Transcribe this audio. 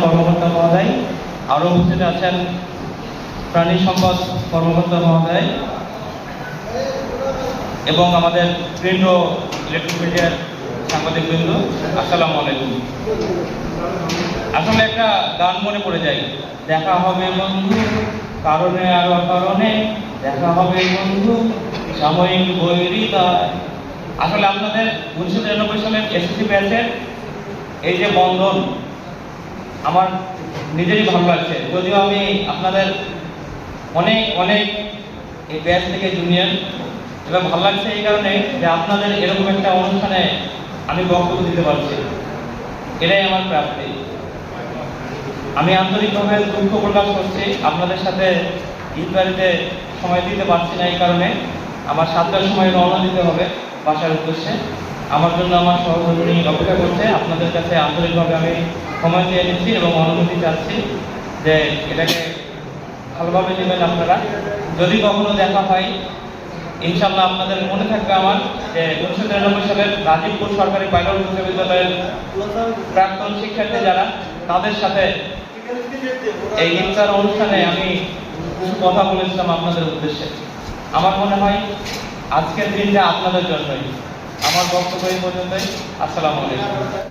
কর্মকর্তা মহোদয়। আরও উপস্থিত আছেন প্রাণী সম্পদ কর্মকর্তা মহোদয় এবং আমাদের প্রিন্ট ও ইলেকট্রিক মিডিয়ার সাংবাদিক বৃন্দ আসসালামু আলাইকুম। আসলে একটা গান মনে পড়ে যায়, দেখা হবে বন্ধু, কারণে আর কারণে দেখা হবে বন্ধু, সাময়িক বৈরিতায়। আসলে আপনাদের উনিশশো নিরানব্বই সালের এসএসসি ব্যাচের এই যে বন্ধন আমার নিজেরই ভালো লাগছে যদিও আমি আপনাদের অনেক অনেক এই ব্যাচ থেকে জুনিয়র এবার ভালো লাগছে এই কারণে যে আপনাদের এরকম একটা অনুষ্ঠানে আমি বক্তব্য দিতে পারছি। এটাই আমার প্রাপ্তি। আমি আন্তরিকভাবে দুঃখ প্রকাশ করছি। আপনাদের সাথে ইফতারিতে সময় দিতে পারছি না এই কারণে। আমার সাতটার সময় রওনা দিতে হবে বাসার উদ্দেশ্যে। আমার জন্য আমার সহকর্মী অপেক্ষা করছে। আপনাদের কাছে আন্তরিকভাবে আমি ক্ষমা দিয়ে নিচ্ছি এবং অনুমতি চাচ্ছি যে এটাকে ভালোভাবে নেবেন আপনারা। যদি কখনো দেখা হয় ইনশাল্লাহ আপনাদের মনে থাকবে আমার যে উনিশশো তিরানব্বই সালের রাজীবপুর সরকারি পাইলট উচ্চ বিদ্যালয়ের প্রাক্তন শিক্ষার্থী যারা, তাদের সাথে এই ইফতার অনুষ্ঠানে আমি কিছু কথা বলেছিলাম আপনাদের উদ্দেশ্যে। আমার মনে হয় আজকের দিনটা আপনাদের জন্যই। আমার বক্তব্য এই পর্যন্তই। আসসালামু আলাইকুম।